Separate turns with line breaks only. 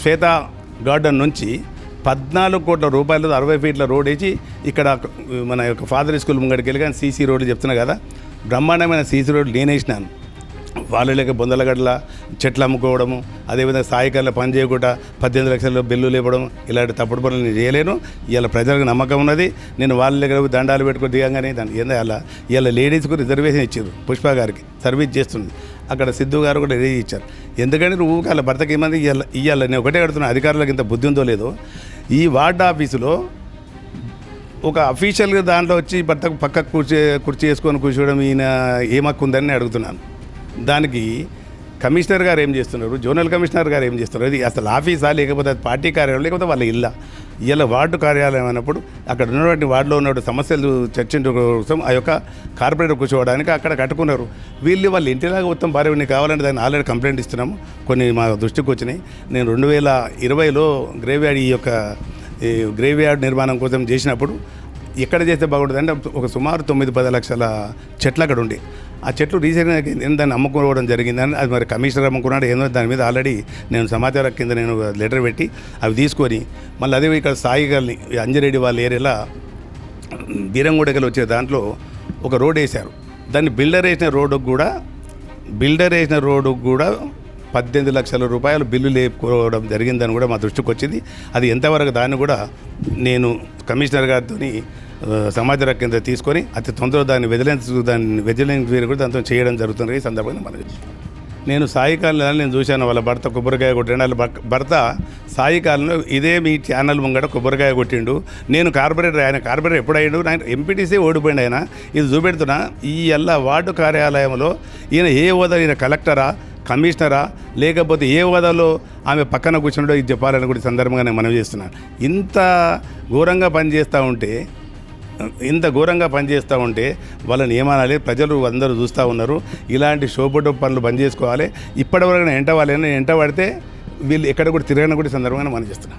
శ్వేత garden నుంచి పద్నాలుగు కోట్ల రూపాయలు అరవై ఫీట్ల రోడ్ వేసి ఇక్కడ మన యొక్క ఫాదర్ స్కూల్ ముంగడికి వెళ్ళి కానీ సీసీ రోడ్లు చెప్తున్నా కదా బ్రహ్మాండమైన సీసీ రోడ్లు నేనేసినాను వాళ్ళు లేక బొందలగడ్ల చెట్లు అమ్ముకోవడము అదేవిధంగా సాయికాల పని చేయకుండా పద్దెనిమిది లక్షల్లో బిల్లు లేపడం ఇలాంటి తప్పుడు పనులు నేను చేయలేను. ఇలా ప్రజలకు నమ్మకం ఉన్నది. నేను వాళ్ళ దగ్గర దండాలు పెట్టుకుని దిగంగానే దాన్ని ఏందో అలా ఇలా లేడీస్కు రిజర్వేషన్ ఇచ్చారు పుష్ప గారికి. సర్వీస్ చేస్తుంది. అక్కడ సిద్ధు గారు కూడా రెడీ ఇచ్చారు. ఎందుకంటే నువ్వు వాళ్ళ భర్తకి ఏమంది ఇవ్వాలి ఇవ్వాలి నేను ఒకటే అడుగుతున్నా అధికారులకు ఇంత బుద్ధి ఉందో లేదో ఈ వార్డ్ ఆఫీసులో ఒక అఫీషియల్గా దాంట్లో వచ్చి భర్తకు పక్కకు కూర్చే కుర్చీ వేసుకొని కూర్చోవడం ఈయన ఏమక్కుందని నేను అడుగుతున్నాను. దానికి కమిషనర్ గారు ఏం చేస్తున్నారు? జోనల్ కమిషనర్ గారు ఏం చేస్తున్నారు? అది అసలు ఆఫీసా లేకపోతే పార్టీ కార్యాలయం లేకపోతే వాళ్ళ ఇల్లా? ఇలా వార్డు కార్యాలయం అన్నప్పుడు అక్కడ ఉన్నటువంటి వార్డులో ఉన్నటువంటి సమస్యలు చర్చించడం కోసం ఆ యొక్క కార్పొరేటర్ కూర్చోవడానికి అక్కడ కట్టుకున్నారు. వీళ్ళు వాళ్ళ ఇంటిలాగా మొత్తం భార్య నీకు కావాలంటే దాన్ని ఆల్రెడీ కంప్లైంట్ ఇస్తున్నాము. కొన్ని మా దృష్టికి వచ్చినాయి. నేను రెండు వేల ఇరవైలో గ్రేవ్యార్డ్ ఈ యొక్క ఈ గ్రేవ్యార్డ్ నిర్మాణం కోసం చేసినప్పుడు ఎక్కడ చేస్తే బాగుంటుంది అంటే ఒక సుమారు తొమ్మిది పది లక్షల చెట్లు అక్కడ ఉండే. ఆ చెట్లు రీసెంట్గా నేను దాన్ని అమ్ముకోవడం జరిగిందని అది మరి కమిషనర్ అమ్ముకున్నాడు ఏందో దాని మీద ఆల్రెడీ నేను సమాచారం కింద నేను లెటర్ పెట్టి అవి తీసుకొని మళ్ళీ అదే ఇక్కడ సాయి గారిని అంజరెడ్డి వాళ్ళ ఏరియాలో బీరంగూడకలు వచ్చే దాంట్లో ఒక రోడ్ వేశారు. దాన్ని బిల్డర్ వేసిన రోడ్డుకు కూడా బిల్డర్ వేసిన రోడ్డుకు కూడా పద్దెనిమిది లక్షల రూపాయలు బిల్లు లేపుకోవడం జరిగిందని కూడా మా దృష్టికి వచ్చింది. అది ఎంతవరకు దాన్ని కూడా నేను కమిషనర్ గారితో సమాచారం కింద తీసుకొని అతి తొందరగా దాన్ని విజిలెన్స్ దాన్ని విజిలెన్స్ వీరు కూడా దాంతో చేయడం జరుగుతుంది ఈ సందర్భంగా మనకి నేను సాయి కాలంలో నేను చూశాను వాళ్ళ భర్త కొబ్బరికాయ కొట్టిండు. వాళ్ళ భర్త- భర్త సాయి కాలంలో ఇదే మీ ఛానల్ ముంగట కొబ్బరికాయ కొట్టిండు. నేను కార్పొరేటర్ ఆయన కార్పొరేటర్ ఎప్పుడయ్యాడు ఆయన ఎంపీటీసీ ఓడిపోయిండు ఆయన. ఇది చూపెడుతున్నా ఈ ఎల్ల వార్డు కార్యాలయంలో ఈయన ఏ హోదా ఈయన కలెక్టరా? కమిషనరా లేకపోతే ఏ హోదాలో ఆమె పక్కన కూర్చుండో ఇది చెప్పాలని కూడా సందర్భంగా నేను మనవి చేస్తున్నాను. ఇంత ఘోరంగా పనిచేస్తూ ఉంటే ఇంత ఘోరంగా పనిచేస్తూ ఉంటే వాళ్ళని ఏమనాలి ప్రజలు అందరూ చూస్తూ ఉన్నారు. ఇలాంటి షోబొడ్డు పనులు బంద్ చేసుకోవాలి. ఇప్పటివరకు ఎంట వాళ్ళని ఎంట పడితే వీళ్ళు ఎక్కడ కూడా తిరగని కూడా ఈ సందర్భంగా మనం చేస్తున్నాం